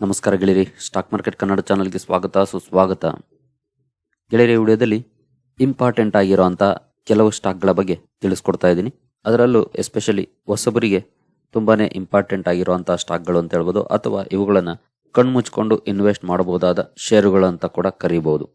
ನಮಸ್ಕಾರ ಗೆಳೆಯರಿ, stock market Kannada ಚಾನಲ್ಗೆ ಸ್ವಾಗತ, ಸುಸ್ವಾಗತ. ಗೆಳೆಯರಿ ವಿಡಿಯೋದಲ್ಲಿ ಇಂಪಾರ್ಟೆಂಟ್ ಆಗಿರುವಂಥ ಕೆಲವು ಸ್ಟಾಕ್ಗಳ ಬಗ್ಗೆ ತಿಳಿಸ್ಕೊಡ್ತಾ ಇದ್ದೀನಿ. ಅದರಲ್ಲೂ ಎಸ್ಪೆಷಲಿ ಹೊಸಬರಿಗೆ ತುಂಬಾನೇ ಇಂಪಾರ್ಟೆಂಟ್ ಆಗಿರುವಂಥ ಸ್ಟಾಕ್ಗಳು ಅಂತ ಹೇಳ್ಬೋದು, ಅಥವಾ ಇವುಗಳನ್ನು ಕಣ್ಮುಚ್ಕೊಂಡು ಇನ್ವೆಸ್ಟ್ ಮಾಡಬಹುದಾದ ಶೇರುಗಳು ಅಂತ ಕೂಡ ಕರೀಬಹುದು.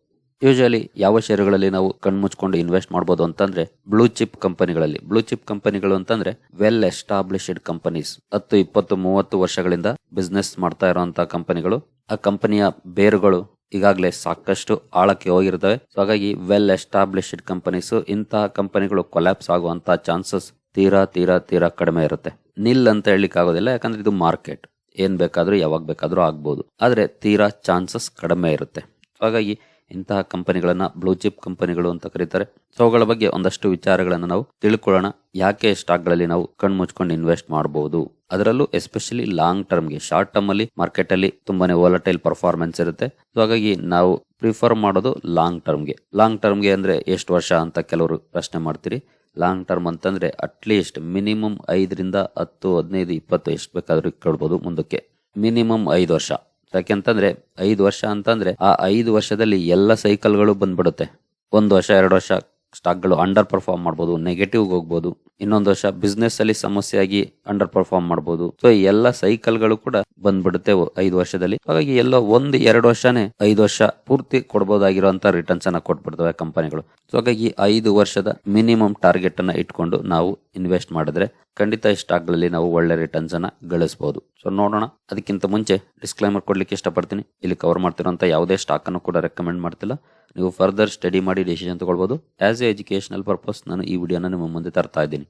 ಯೂಶಲಿ ಯಾವ ಷೇರುಗಳಲ್ಲಿ ನಾವು ಕಣ್ಮುಚ್ಕೊಂಡು ಇನ್ವೆಸ್ಟ್ ಮಾಡಬಹುದು ಅಂತಂದ್ರೆ ಬ್ಲೂ ಚಿಪ್ ಕಂಪನಿಗಳಲ್ಲಿ ಬ್ಲೂ ಚಿಪ್ ಕಂಪನಿಗಳು ಅಂತಂದ್ರೆ ವೆಲ್ ಎಸ್ಟಾಬ್ಲಿಶ್ಡ್ ಕಂಪನೀಸ್ ಹತ್ತು, ಇಪ್ಪತ್ತು, ಮೂವತ್ತು ವರ್ಷಗಳಿಂದ ಬಿಸ್ನೆಸ್ ಮಾಡ್ತಾ ಇರುವಂತಹ ಕಂಪನಿಗಳು ಆ ಕಂಪನಿಯ ಬೇರುಗಳು ಈಗಾಗಲೇ ಸಾಕಷ್ಟು ಆಳಕ್ಕೆ ಹೋಗಿರ್ತವೆ. ಸೊ ಹಾಗಾಗಿ ವೆಲ್ ಎಸ್ಟಾಬ್ಲಿಷ್ಡ್ ಕಂಪನೀಸ್ ಇಂತಹ ಕಂಪನಿಗಳು ಕೊಲ್ಯಾಪ್ಸ್ ಆಗುವಂತಹ ಚಾನ್ಸಸ್ ತೀರಾ ತೀರಾ ತೀರಾ ಕಡಿಮೆ ಇರುತ್ತೆ. ನಿಲ್ ಅಂತ ಹೇಳಲಿಕ್ಕೆ ಆಗೋದಿಲ್ಲ, ಯಾಕಂದ್ರೆ ಇದು ಮಾರ್ಕೆಟ್ ಏನ್ ಬೇಕಾದ್ರೂ ಯಾವಾಗ ಬೇಕಾದ್ರೂ ಆಗ್ಬೋದು. ಆದ್ರೆ ತೀರಾ ಚಾನ್ಸಸ್ ಕಡಿಮೆ ಇರುತ್ತೆ. ಹಾಗಾಗಿ ಇಂತಹ ಕಂಪನಿಗಳನ್ನ ಬ್ಲೂ ಚಿಪ್ ಕಂಪನಿಗಳು ಅಂತ ಕರೀತಾರೆ. ಸೊ ಅವುಗಳ ಬಗ್ಗೆ ಒಂದಷ್ಟು ವಿಚಾರಗಳನ್ನು ನಾವು ತಿಳ್ಕೊಳ್ಳೋಣ. ಯಾಕೆ ಸ್ಟಾಕ್ಗಳಲ್ಲಿ ನಾವು ಕಣ್ಮುಚ್ಕೊಂಡು ಇನ್ವೆಸ್ಟ್ ಮಾಡಬಹುದು ಅದರಲ್ಲೂ ಎಸ್ಪೆಷಲಿ ಲಾಂಗ್ ಟರ್ಮ್ಗೆ ಶಾರ್ಟ್ ಟರ್ಮ್ ಅಲ್ಲಿ ಮಾರ್ಕೆಟ್ ಅಲ್ಲಿ ತುಂಬಾನೇ ವಾಲಟೈಲ್ ಪರ್ಫಾರ್ಮೆನ್ಸ್ ಇರುತ್ತೆ. ಸೊ ಹಾಗಾಗಿ ನಾವು ಪ್ರಿಫರ್ ಮಾಡೋದು ಲಾಂಗ್ ಟರ್ಮ್ಗೆ ಲಾಂಗ್ ಟರ್ಮ್ಗೆ ಅಂದ್ರೆ ಎಷ್ಟು ವರ್ಷ ಅಂತ ಕೆಲವರು ಪ್ರಶ್ನೆ ಮಾಡ್ತೀರಿ. ಲಾಂಗ್ ಟರ್ಮ್ ಅಂತಂದ್ರೆ ಅಟ್ಲೀಸ್ಟ್ ಮಿನಿಮಮ್ ಐದರಿಂದ ಹತ್ತು, ಹದಿನೈದು, ಇಪ್ಪತ್ತು, ಎಷ್ಟು ಬೇಕಾದ್ರೂ ಕೇಳ್ಬೋದು ಮುಂದಕ್ಕೆ. ಮಿನಿಮಮ್ ಐದು ವರ್ಷ. ಯಾಕೆಂತಂದ್ರೆ ಐದು ವರ್ಷ ಅಂತಂದ್ರೆ ಆ ಐದು ವರ್ಷದಲ್ಲಿ ಎಲ್ಲ ಸೈಕಲ್ಗಳು ಬಂದ್ಬಿಡುತ್ತೆ. ಒಂದು ವರ್ಷ, ಎರಡು ವರ್ಷ ಸ್ಟಾಕ್ಗಳು ಅಂಡರ್ ಪರ್ಫಾರ್ಮ್ ಮಾಡ್ಬೋದು ನೆಗೆಟಿವ್ಗೆ ಹೋಗ್ಬೋದು. ಇನ್ನೊಂದು ವರ್ಷ ಬಿಸ್ನೆಸ್ ಅಲ್ಲಿ ಸಮಸ್ಯೆ ಆಗಿ ಅಂಡರ್ ಪರ್ಫಾರ್ಮ್ ಮಾಡಬಹುದು ಸೊ ಎಲ್ಲ ಸೈಕಲ್ಗಳು ಕೂಡ ಬಂದ್ಬಿಡುತ್ತೆ ಐದು ವರ್ಷದಲ್ಲಿ. ಹಾಗಾಗಿ ಎಲ್ಲ ಒಂದು, ಎರಡು ವರ್ಷನೇ ಐದು ವರ್ಷ ಪೂರ್ತಿ ಕೊಡಬಹುದಾಗಿರುವಂತಹ ರಿಟರ್ನ್ಸ್ ಅನ್ನ ಕೊಟ್ಬಿಡ್ತವೆ ಕಂಪನಿಗಳು ಸೊ ಹಾಗಾಗಿ ಐದು ವರ್ಷದ ಮಿನಿಮಮ್ ಟಾರ್ಗೆಟ್ ಅನ್ನ ಇಟ್ಕೊಂಡು ನಾವು ಇನ್ವೆಸ್ಟ್ ಮಾಡಿದ್ರೆ ಖಂಡಿತ ಈ ಸ್ಟಾಕ್ಗಳಲ್ಲಿ ನಾವು ಒಳ್ಳೆ ರಿಟರ್ನ್ಸ್ ಅನ್ನ ಗಳಿಸಬಹುದು ಸೊ ನೋಡೋಣ. ಅದಕ್ಕಿಂತ ಮುಂಚೆ ಡಿಸ್ಕ್ಲೈಮರ್ ಕೊಡ್ಲಿಕ್ಕೆ ಇಷ್ಟಪಡ್ತೀನಿ. ಇಲ್ಲಿ ಕವರ್ ಮಾಡ್ತಿರೋ ಯಾವುದೇ ಸ್ಟಾಕ್ ಅನ್ನು ಕೂಡ ರೆಕಮೆಂಡ್ ಮಾಡ್ತಿಲ್ಲ. ನೀವು ಫರ್ದರ್ ಸ್ಟಡಿ ಮಾಡಿ ಡಿಸಿಷನ್ ತಗೊಳ್ಬೋದು. ಆ್ಯಸ್ ಎ ಎಜುಕೇಶನಲ್ ಪರ್ಪಸ್ ನಾನು ಈ ವಿಡಿಯೋನ ನಿಮ್ಮ ಮುಂದೆ ತರ್ತಾ ಇದ್ದೀನಿ.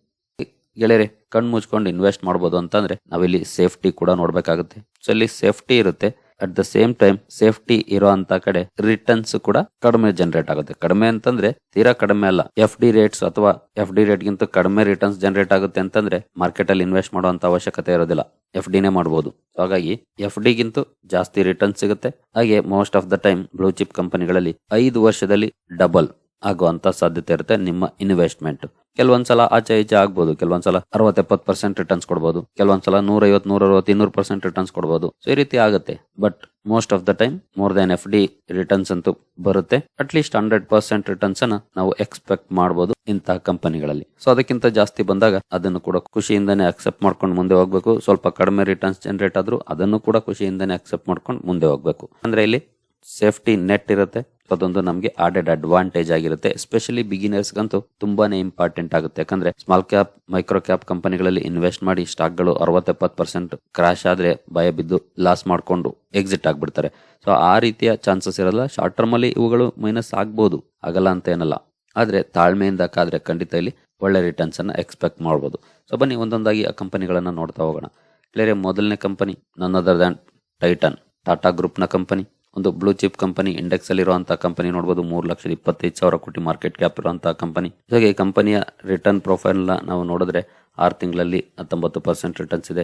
ಗೆಳೆಯರೆ, ಕಣ್ಣು ಮುಚ್ಕೊಂಡು ಇನ್ವೆಸ್ಟ್ ಮಾಡ್ಬೋದು ಅಂತಂದ್ರೆ ನಾವಿಲ್ಲಿ ಸೇಫ್ಟಿ ಕೂಡ ನೋಡಬೇಕಾಗುತ್ತೆ. ಸೊ ಇಲ್ಲಿ ಸೇಫ್ಟಿ ಇರುತ್ತೆ. At the same time safety ಇರೋ ಅಂತ ಕಡೆ ರಿಟರ್ನ್ಸ್ ಕೂಡ ಕಡಿಮೆ ಜನರೇಟ್ ಆಗುತ್ತೆ. ಕಡಿಮೆ ಅಂತಂದ್ರೆ ತೀರಾ ಕಡಿಮೆ ಅಲ್ಲ. ಎಫ್ ಡಿ ರೇಟ್ಸ್ ಅಥವಾ ಎಫ್ ಡಿ ರೇಟ್ ಗಿಂತ ಕಡಿಮೆ ರಿಟರ್ನ್ಸ್ ಜನರೇಟ್ ಆಗುತ್ತೆ ಅಂತಂದ್ರೆ ಮಾರ್ಕೆಟ್ ಅಲ್ಲಿ ಇನ್ವೆಸ್ಟ್ ಮಾಡುವಂತ ಅವಶ್ಯಕತೆ ಇರೋದಿಲ್ಲ. ಎಫ್ ಡಿನೇ ಮಾಡಬಹುದು ಹಾಗಾಗಿ ಎಫ್ ಗಿಂತ ಜಾಸ್ತಿ ರಿಟರ್ನ್ ಸಿಗುತ್ತೆ. ಹಾಗೆ most of the time blue chip ಕಂಪನಿಗಳಲ್ಲಿ ಐದು ವರ್ಷದಲ್ಲಿ ಡಬಲ್ ಆಗುವಂತ ಸಾಧ್ಯತೆ ಇರುತ್ತೆ ನಿಮ್ಮ ಇನ್ವೆಸ್ಟ್ಮೆಂಟ್ ಕೆಲವೊಂದ್ಸಲ ಆಚೆ ಈಚೆ ಆಗ್ಬೋದು, ಕೆಲವೊಂದ್ಸಲ ಅರವತ್ ಪರ್ಸೆಂಟ್ ರಿಟರ್ನ್ಸ್ ಕೊಡಬಹುದು ಕೆಲವೊಂದ್ಸಲ ನೂರ ಐವತ್ ನೂರ ಅರವತ್ ಇನ್ನೂರು ಪರ್ಸೆಂಟ್ ರಿಟರ್ನ್ಸ್ ಕೊಡಬಹುದು ಸೊ ಈ ರೀತಿ ಆಗುತ್ತೆ. But most of the time more than F D returns ಅಂತೂ ಬರುತ್ತೆ. At least hundred percent returns ಅನ್ನ ನಾವು ಎಕ್ಸ್ಪೆಕ್ಟ್ ಮಾಡಬಹುದು ಇಂತಹ ಕಂಪನಿಗಳಲ್ಲಿ ಸೊ ಅದಕ್ಕಿಂತ ಜಾಸ್ತಿ ಬಂದಾಗ ಅದನ್ನು ಕೂಡ ಖುಷಿಯಿಂದನೇ ಅಕ್ಸೆಪ್ಟ್ ಮಾಡ್ಕೊಂಡು ಮುಂದೆ ಹೋಗ್ಬೇಕು. ಸ್ವಲ್ಪ ಕಡಿಮೆ ರಿಟರ್ನ್ಸ್ ಜನರೇಟ್ ಆದ್ರೂ ಅದನ್ನು ಕೂಡ ಖುಷಿಯಿಂದನೇ ಅಕ್ಸೆಪ್ಟ್ ಮಾಡ್ಕೊಂಡು ಮುಂದೆ ಹೋಗ್ಬೇಕು. ಅಂದ್ರೆ ಇಲ್ಲಿ ಸೇಫ್ಟಿ ನೆಟ್ ಇರುತ್ತೆ. ಅದೊಂದು ನಮಗೆ ಆಡೆಡ್ ಅಡ್ವಾಂಟೇಜ್ ಆಗಿರುತ್ತೆ. ಎಸ್ಪೆಷಲಿ ಬಿಗಿನರ್ಸ್ಗಂತೂ ತುಂಬಾನೇ ಇಂಪಾರ್ಟೆಂಟ್ ಆಗುತ್ತೆ. ಯಾಕಂದ್ರೆ ಸ್ಮಾಲ್ ಕ್ಯಾಪ್ ಮೈಕ್ರೋ ಕ್ಯಾಪ್ ಕಂಪನಿಗಳಲ್ಲಿ ಇನ್ವೆಸ್ಟ್ ಮಾಡಿ ಸ್ಟಾಕ್ಗಳು ಅರವತ್ತೆಪ್ಪತ್ತು ಪರ್ಸೆಂಟ್ ಕ್ರಾಶ್ ಆದ್ರೆ ಭಯ ಬಿದ್ದು ಲಾಸ್ ಮಾಡಿಕೊಂಡು ಎಕ್ಸಿಟ್ ಆಗಿಬಿಡ್ತಾರೆ. ಸೊ ಆ ರೀತಿಯ ಚಾನ್ಸಸ್ ಇರಲ್ಲ. ಶಾರ್ಟ್ ಟರ್ಮ್ ಅಲ್ಲಿ ಇವುಗಳು ಮೈನಸ್ ಆಗ್ಬೋದು. ಆಗಲ್ಲ ಅಂತ ಏನಲ್ಲ. ಆದರೆ ತಾಳ್ಮೆಯಿಂದ ಕಾದ್ರೆ ಖಂಡಿತ ಇಲ್ಲಿ ಒಳ್ಳೆ ರಿಟರ್ನ್ಸ್ ಅನ್ನ ಎಕ್ಸ್ಪೆಕ್ಟ್ ಮಾಡ್ಬೋದು. ಸೊ ಬನ್ನಿ ಒಂದೊಂದಾಗಿ ಆ ಕಂಪನಿಗಳನ್ನು ನೋಡ್ತಾ ಹೋಗೋಣ. ಕ್ಲಿಯರ್ ಮೊದಲನೇ company none other than Titan Tata ಗ್ರೂಪ್ನ ಕಂಪನಿ ಒಂದು ಬ್ಲೂ ಚಿಪ್ ಕಂಪನಿ ಇಂಡೆಕ್ಸ್ ಅಲ್ಲಿ ಇರುವಂತಹ ಕಂಪನಿ ನೋಡಬಹುದು ಮೂರು ಲಕ್ಷದ ಇಪ್ಪತ್ತೈದು ಸಾವಿರ ಕೋಟಿ ಮಾರ್ಕೆಟ್ ಕ್ಯಾಪ್ ಇರುವಂತಹ ಕಂಪನಿ ಜೊತೆಗೆ ಈ ಕಂಪನಿಯ ರಿಟರ್ನ್ ಪ್ರೊಫೈಲ್ ನಾವು ನೋಡಿದ್ರೆ ಆರು ತಿಂಗಳಲ್ಲಿ ಹತ್ತೊಂಬತ್ತು ಪರ್ಸೆಂಟ್ ರಿಟರ್ನ್ಸ್ ಇದೆ.